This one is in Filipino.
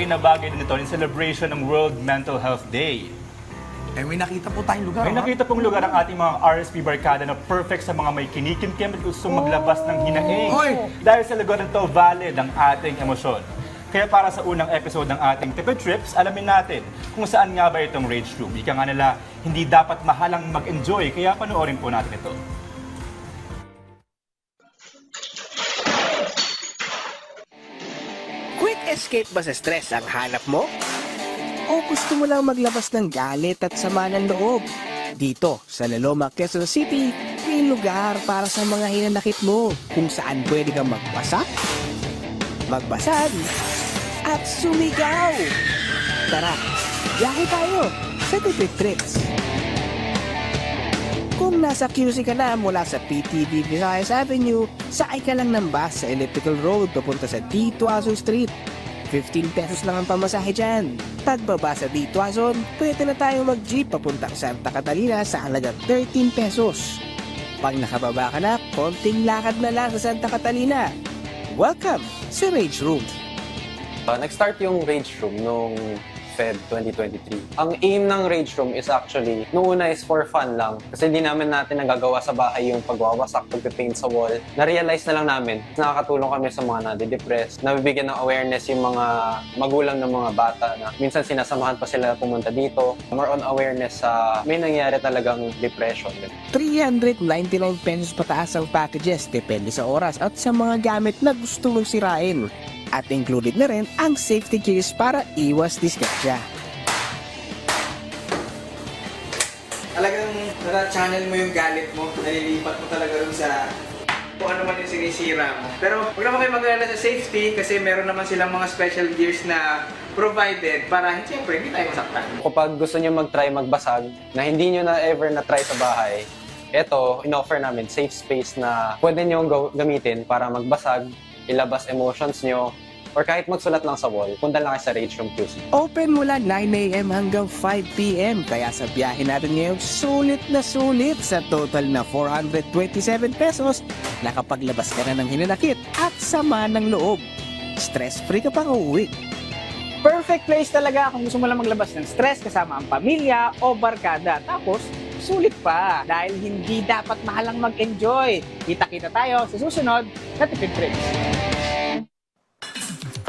bagay na bagay din ito in celebration ng World Mental Health Day. Eh, may nakita po tayong lugar. May ha? nakita pong lugar ang ating mga RSP barkada na perfect sa mga may kinikimkim at gustong maglabas ng hinaing. Oy! Dahil sa lugar nito, valid ang ating emosyon. Kaya para sa unang episode ng ating Tipid Trips, alamin natin kung saan nga ba itong Rage Room. Ika nga nila, hindi dapat mahalang mag-enjoy, kaya panoorin po natin ito. Escape ba sa stress ang hanap mo? O gusto mo lang maglabas ng galit at sama ng loob? Dito sa Laloma, Quezon City, may lugar para sa mga hinanakit mo kung saan pwede kang magpasak, magbasag, at sumigaw. Tara, biyahe tayo sa Tipid Trips. Kung nasa QC ka na mula sa PTV Visayas Avenue, sakay ka lang ng bus sa Elliptical Road papunta sa D. Tuason Street. 15 pesos lang ang pamasahe dyan. Pagbaba sa D. Tuason, pwede na tayo mag-jeep papuntang Santa Catalina sa halagang 13 pesos. Pag nakababa ka na, konting lakad na lang sa Santa Catalina. Welcome sa Rage Room. Uh, nag-start yung Rage Room nung Feb 2023. Ang aim ng Rage Room is actually, noong una is for fun lang. Kasi hindi namin natin nagagawa sa bahay yung pagwawasak, pagpipaint sa wall. Na-realize na lang namin, nakakatulong kami sa mga nade-depress, nabibigyan ng awareness yung mga magulang ng mga bata na minsan sinasamahan pa sila pumunta dito. More on awareness sa may nangyari talagang depression. 399 pesos pataas ang packages depende sa oras at sa mga gamit na gusto mong sirain. At included na rin ang safety gears para iwas diskatya. talagang nata-channel mo yung galit mo, nalilipat mo talaga dun sa kung ano man yung sinisira mo. Pero huwag naman kayo mag sa safety kasi meron naman silang mga special gears na provided para siyempre hindi tayo masaktan. Kapag gusto nyo mag-try magbasag na hindi nyo na ever na-try sa bahay, eto, in-offer namin safe space na pwede nyo ga- gamitin para magbasag, ilabas emotions nyo, or kahit magsulat lang sa wall, punta lang kayo sa Rage Room QC. Open mula 9am hanggang 5pm kaya sa biyahe natin ngayon sulit na sulit sa total na 427 pesos nakapaglabas ka na ng hinanakit at sama ng loob. Stress-free ka pang uuwi. perfect place talaga kung gusto mo lang maglabas ng stress kasama ang pamilya o barkada. Tapos, sulit pa dahil hindi dapat mahalang mag-enjoy. Kita-kita tayo sa susunod na Tipid Trips.